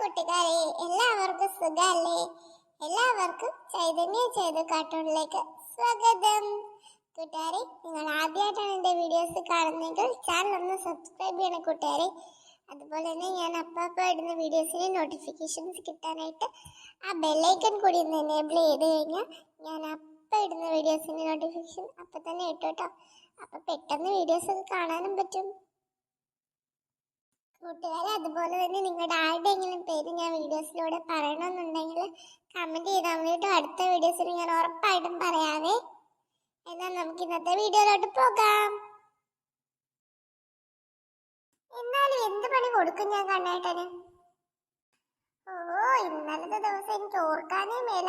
കൂട്ടുകാരെ എല്ലാവർക്കും സുഖല്ലേ എല്ലാവർക്കും ചൈതന്യ ചെയ്ത് കാർട്ടൂണിലേക്ക് സ്വാഗതം. കൂട്ടുകാരെ നിങ്ങൾ ആദ്യമായിട്ടാണ് എന്റെ വീഡിയോസ് കാണുന്നതെങ്കിൽ ചാനൽ ഒന്ന് സബ്സ്ക്രൈബ് ചെയ്യണം കൂട്ടുകാരെ. അതുപോലെ തന്നെ ഞാൻ അപ്പപ്പോൾ ഇടുന്ന വീഡിയോസിന് നോട്ടിഫിക്കേഷൻസ് കിട്ടാനായിട്ട് ആ ബെല്ലൈക്കൺ കൂടി ഒന്ന് എനേബിൾ ചെയ്ത് കഴിഞ്ഞാൽ ഞാൻ അപ്പം ഇടുന്ന വീഡിയോസിന്റെ നോട്ടിഫിക്കേഷൻ അപ്പം തന്നെ ഇട്ടു കേട്ടോ. അപ്പം പെട്ടെന്ന് വീഡിയോസ് ഒക്കെ കാണാനും പറ്റും. കൂട്ടുകാരെ അതുപോലെ തന്നെ നിങ്ങളുടെ ആരുടെയെങ്കിലും പേര് ഞാൻ വീഡിയോസിലൂടെ പറയണമെന്നുണ്ടെങ്കിൽ കമന്റ് ചെയ്താൽ മതി കേട്ടോ അടുത്ത വീഡിയോസിൽ ഞാൻ ഉറപ്പായിട്ടും പറയാവേ. എന്നാൽ നമുക്ക് ഇന്നത്തെ വീഡിയോയിലോട്ട് പോകാം. എന്നാലും എന്ത് പണി കൊടുക്കും ഞാൻ കണ്ണേട്ടന്? ഓ ഇന്നലത്തെ ദിവസം എനിക്ക് ഓർക്കാനേ മേല.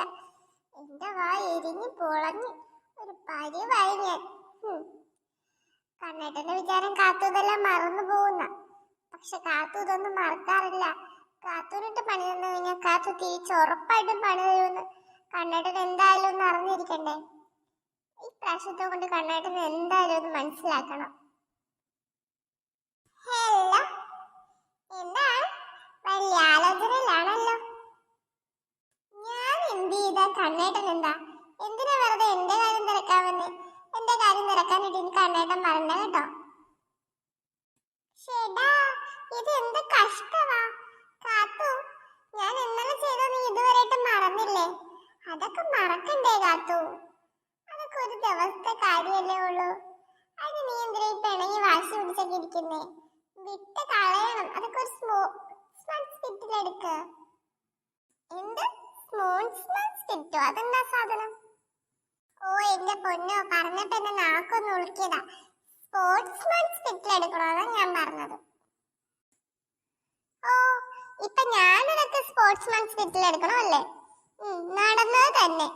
എന്റെ വാ എരിഞ്ഞു പൊളഞ്ഞു ഒരു പരിവായി ഞാൻ. കണ്ണേട്ടന്റെ വിചാരം കാത്തതെല്ലാം മറന്നു പോകുന്ന. പക്ഷെ കാത്തു ഇതൊന്നും മറക്കാറില്ല. കാത്തുവിനിട്ട് പണി തന്നു കഴിഞ്ഞാൽ കാത്തു തിരിച്ച് ഉറപ്പായിട്ടും പണി തരുമെന്ന് കണ്ണേട്ടൻ എന്തായാലും ഒന്ന് അറിഞ്ഞിരിക്കണ്ടേ? ഈ പ്രാവശ്യത്തെ കൊണ്ട് കണ്ണേട്ടൻ എന്തായാലും ഒന്ന് മനസ്സിലാക്കണം. ഹലോ വലിയ ആലോചനയിലാണല്ലോ. ഞാൻ എന്ത് ചെയ്താ കണ്ണേട്ടൻ എന്താ എന്തിനാ വെറുതെ എന്റെ കാര്യം തിരക്കാൻ വന്നേ എന്റെ കാര്യം തിരക്കാനിട്ട് എനിക്ക് കണ്ണേട്ടൻ പറഞ്ഞ കേട്ടോ ഷെടാ ഇത് എന്ത് കഷ്ടവാ. കാത്തു ഞാൻ ഇന്നലെ ചെയ്ത നീ ഇതുവരെയായിട്ട് മറന്നില്ലേ? അതൊക്കെ മറക്കണ്ടേ കാത്തു. അതൊക്കെ ഒരു ദിവസത്തെ കാര്യമല്ലേ ഉള്ളൂ. അത് നീ എന്തിനാ പിണങ്ങി വാശി പിടിച്ചൊക്കെ ഇരിക്കുന്നേ? വിട്ട് കളയണം. അതൊക്കെ ഒരു സ്മോ സ്മാർട്ട് സ്കിറ്റിലെടുക്ക് എന്ത്? സ്മോൾ സ്മാർട്ട് സ്കിറ്റോ അതെന്താ സാധനം? ഓ എന്റെ പൊന്നോ പറഞ്ഞപ്പോ എന്നെ നാക്കൊന്ന് ഉളുക്കിയതാ. സ്പോർട്സ്മാൻ സ്പിറ്റിൽ അതാ ഞാൻ പറഞ്ഞത്. ഓ ഇപ്പൊ ഞാനതൊക്കെ സ്പോർട്സ്മാൻ സ്പിറ്റിൽ എടുക്കണം അല്ലേ? നടന്നത് തന്നെ.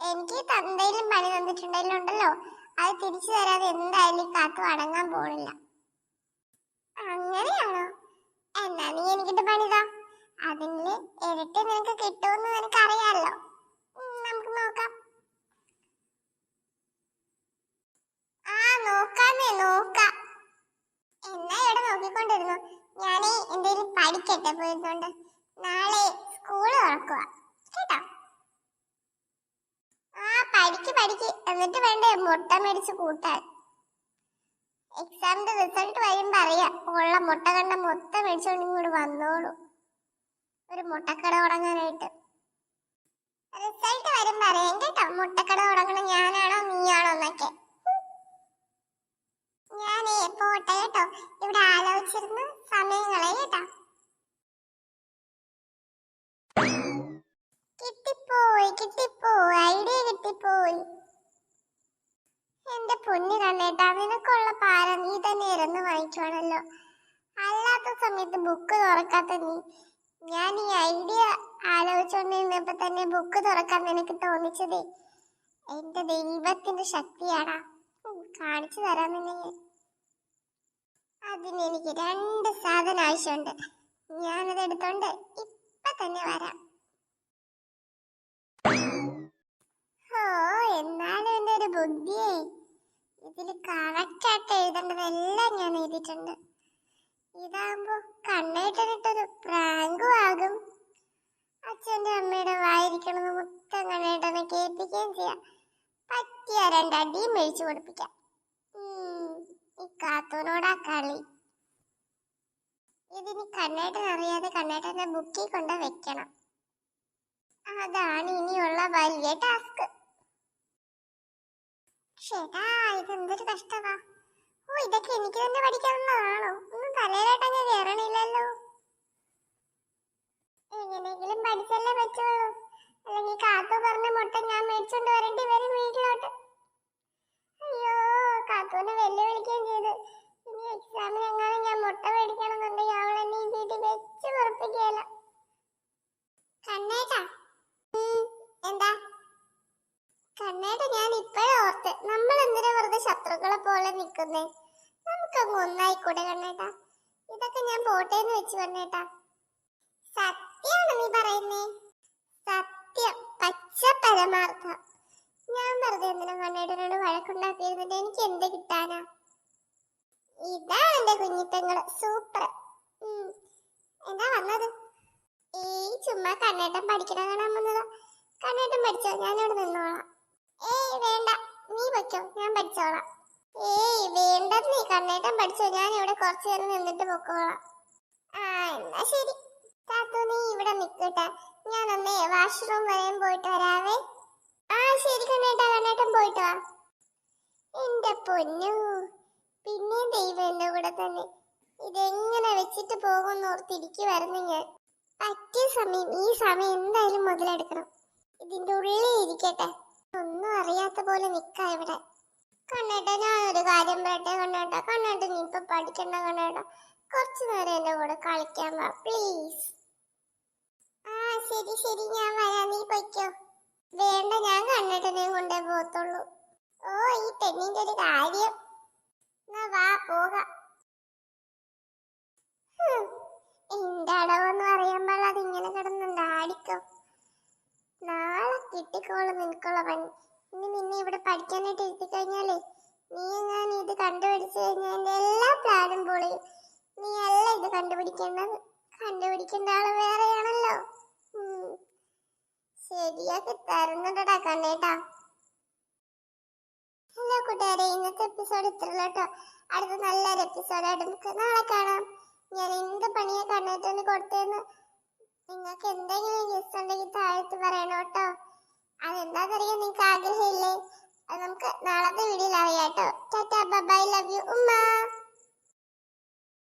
എനിക്ക് തന്തയിലും പണി തന്നിട്ടുണ്ടെങ്കിലും ഉണ്ടല്ലോ. അത് തിരിച്ചു തരാതെ എന്തായാലും കാത്തു അടങ്ങാൻ പോണില്ല. അങ്ങനെയാണോ? എന്നാ നീ എനിക്കിട്ട് പണിതാ. അതിന് ഇരട്ടി എന്തേലും പഠിക്കട്ടെ നാളെ സ്കൂൾ തുറക്കുക കേട്ടോ? ആ പഠിക്ക് പഠിക്ക്. എന്നിട്ട് വേണ്ടേ മുട്ട മേടിച്ച് കൂട്ടാൻ. എക്സാമിന്റെ റിസൾട്ട് വരുമ്പോ അറിയാം. ഉള്ള മുട്ട കണ്ട മൊത്തം മേടിച്ചോണ്ട് ഇങ്ങോട്ട് വന്നോളൂ. ഒരു മുട്ടക്കട തുടങ്ങാനായിട്ട്. റിസൾട്ട് വരുമ്പോ അറിയാം. കേട്ടോ? മുട്ടക്കട തുടങ്ങണം. ഞാനാണോ നീയാണോ എന്നൊക്കെ. എന്റെ പൊന്നു കണ്ണേട്ടാ നിനക്കുള്ള പാര നീ തന്നെ ഇരുന്ന് വാങ്ങിക്കുവാണല്ലോ അല്ലാത്ത സമയത്ത് ബുക്ക് തുറക്കാത്ത നീ. ഞാൻ ഈ ഐഡിയ ആലോചിച്ചുകൊണ്ടിരുന്നപ്പോ തന്നെ ബുക്ക് തുറക്കാൻ നിനക്ക് തോന്നിച്ചതേ. എന്റെ ദൈവത്തിന്റെ ശക്തിയാടാ. കാണിച്ചു തരാൻ നിന്നെ അതിന് എനിക്ക് രണ്ട് സാധനം ആവശ്യമുണ്ട്. ഞാനത് എടുത്തോണ്ട് ഇപ്പൊ തന്നെ വരാം. രണ്ടടിയും മേടിച്ചു കൊടുപ്പിക്കാം. ഈ കാത്തൂനോടാ കളി. ഇതിനി കണ്ണേട്ടൻ അറിയാതെ കണ്ണേട്ടന്റെ ബുക്കിൽ കൊണ്ട് വെക്കണം. അതാണ് ഇനിയുള്ള വലിയ ടാസ്ക്. ഷെടാ ഇതെന്തൊരു കഷ്ടമാ ഓ ഇതൊക്കെ എനിക്ക് തന്നെ പഠിക്കാവുന്നതാണോ? ഒന്നും തലയിലോട്ടങ്ങ് കയറണില്ലല്ലോ എങ്ങനെയെങ്കിലും പഠിച്ചല്ലേ പറ്റുള്ളൂ. അല്ലെങ്കിൽ കാത്തു പറഞ്ഞ മുട്ട ഞാൻ മേടിച്ചോണ്ട് വരേണ്ടി വരും വീട്ടിലോട്ട്. കാത്തുവിനെ വെല്ലുവിളിക്കുകയും ചെയ്തു. ഇനി എക്സാമിന് എങ്ങാനും ഞാൻ മുട്ട മേടിക്കണമെന്നുണ്ടെങ്കിൽ അവൾ എന്നെ ഈ വീട്ടിൽ വെച്ച് ഉറപ്പിക്കുകയല്ല കണ്ണേട്ടാ. എന്താ? കണ്ണേട്ട ഞാൻ ഇപ്പോഴേ ഓർത്ത്. നമ്മൾ എന്തിനാ വെറുതെ ശത്രുക്കളെ പോലെ നിൽക്കുന്നേ? നമുക്കങ്ങ് ഒന്നായിക്കൂടെ കണ്ണേട്ടാ? ഇതൊക്കെ ഞാൻ പോട്ടേന്ന് വെച്ച് കണ്ണേട്ടാ. സത്യമാണ് നീ പറയുന്നേ. സത്യം. പച്ച പരമാർത്ഥം ഞാൻ വെറുതെ എന്തിനാ കണ്ണേട്ടനോട് വഴക്കുണ്ടാക്കിയിരുന്നിട്ട് എനിക്ക് എന്ത് കിട്ടാനാ? ഇതാണ് എന്റെ കുഞ്ഞിത്തങ്ങൾ. സൂപ്പർ. എന്താ വന്നത് ഈ ചുമ്മാ കണ്ണേട്ടൻ പഠിക്കണ കാണാൻ വന്നതാ. കണ്ണേട്ടൻ പഠിച്ചോ? ഞാനിവിടെ നിന്നോളാം. ഏയ് വേണ്ട. നീ വെച്ചോ ഞാൻ പഠിച്ചോളാം. ഏയ് വേണ്ട നീ കണ്ണേട്ടൻ പഠിച്ചോ? ഞാൻ ഇവിടെ കുറച്ചു നേരം നിന്നിട്ട് പൊക്കോളാം. ആ എന്നാ ശരി. താത്തു നീ ഇവിടെ നിക്കട്ടെ ഞാനൊന്നേ വാഷ്റൂം വരെയും പോയിട്ട് വരാവേ. ശരി കണ്ണേട്ടാ കണ്ണേട്ടൻ പോയിട്ട്? എന്റെ പൊന്നു പിന്നെ ദൈവം എന്റെ കൂടെ തന്നെ. ഇതെങ്ങനെ വെച്ചിട്ട് പോകുമെന്ന് ഓർത്തിരിക്കുവായിരുന്നു ഞാൻ. പറ്റിയ സമയം ഈ സമയം എന്തായാലും മുതലെടുക്കണം. ഇതിന്റെ ഉള്ളിൽ ഇരിക്കട്ടെ. ഒന്നും അറിയാത്ത പോലെ നിക്കാ ഇവിടെ. കണ്ണേട്ട ഞാനൊരു കാര്യം പറയട്ടെ കണ്ണേട്ട കണ്ണേട്ട നീ ഇപ്പൊ പഠിക്കണ്ട കണ്ണേട്ട. കുറച്ചു നേരം എന്റെ കൂടെ കളിക്കാൻ വാ പ്ലീസ് ആ ശരി ശരി ഞാൻ വരാം. നീ പൊയ്ക്കോ. വേണ്ട ഞാൻ കണ്ണേട്ടനെ കൊണ്ടേ പോകത്തുള്ളൂ. ഓ ഈ പെണ്ണിന്റെ ഒരു കാര്യം. വാ പോകാം. എന്താടവെന്ന് പറയുമ്പോൾ അതിങ്ങനെ കിടന്നുണ്ടാടിക്കും നാളെ കിട്ടിക്കോളും നിനക്കുള്ള പണി. ഇനി നിന്നെ ഇവിടെ പഠിക്കാനായിട്ട് ഇരുത്തി കഴിഞ്ഞാലേ നീ ഞാൻ ഇത് കണ്ടുപിടിച്ചു കഴിഞ്ഞാൽ എന്റെ എല്ലാ പ്ലാനും പൊളിയും. നീ അല്ല ഇത് കണ്ടുപിടിക്കേണ്ടത്. കണ്ടുപിടിക്കേണ്ട ആൾ വേറെയാണല്ലോ. ശരിയാക്കി തരുന്നുണ്ടടാ കണ്ണേട്ടാ. ഹലോ കൂട്ടുകാരെ ഇന്നത്തെ എപ്പിസോഡ് ഇത്രയുള്ളൂ കേട്ടോ. അടുത്ത നല്ലൊരു എപ്പിസോഡായിട്ട് നമുക്ക് നാളെ കാണാം. ഞാൻ എന്ത് പണിയാ കണ്ണേറ്റന് കൊടുത്തേന്ന് നിങ്ങൾക്ക് എന്തെങ്കിലും ഗസ്റ്റ് ഉണ്ടെങ്കിൽ താഴത്ത് പറയണം കേട്ടോ. അതെന്താണെന്നറിയാൻ നിങ്ങൾക്ക് ആഗ്രഹമില്ലേ? അത് നമുക്ക് നാളത്തെ വീഡിയോയിൽ അറിയാം കേട്ടോ. ബൈ ലവ് യു ഉമ്മ.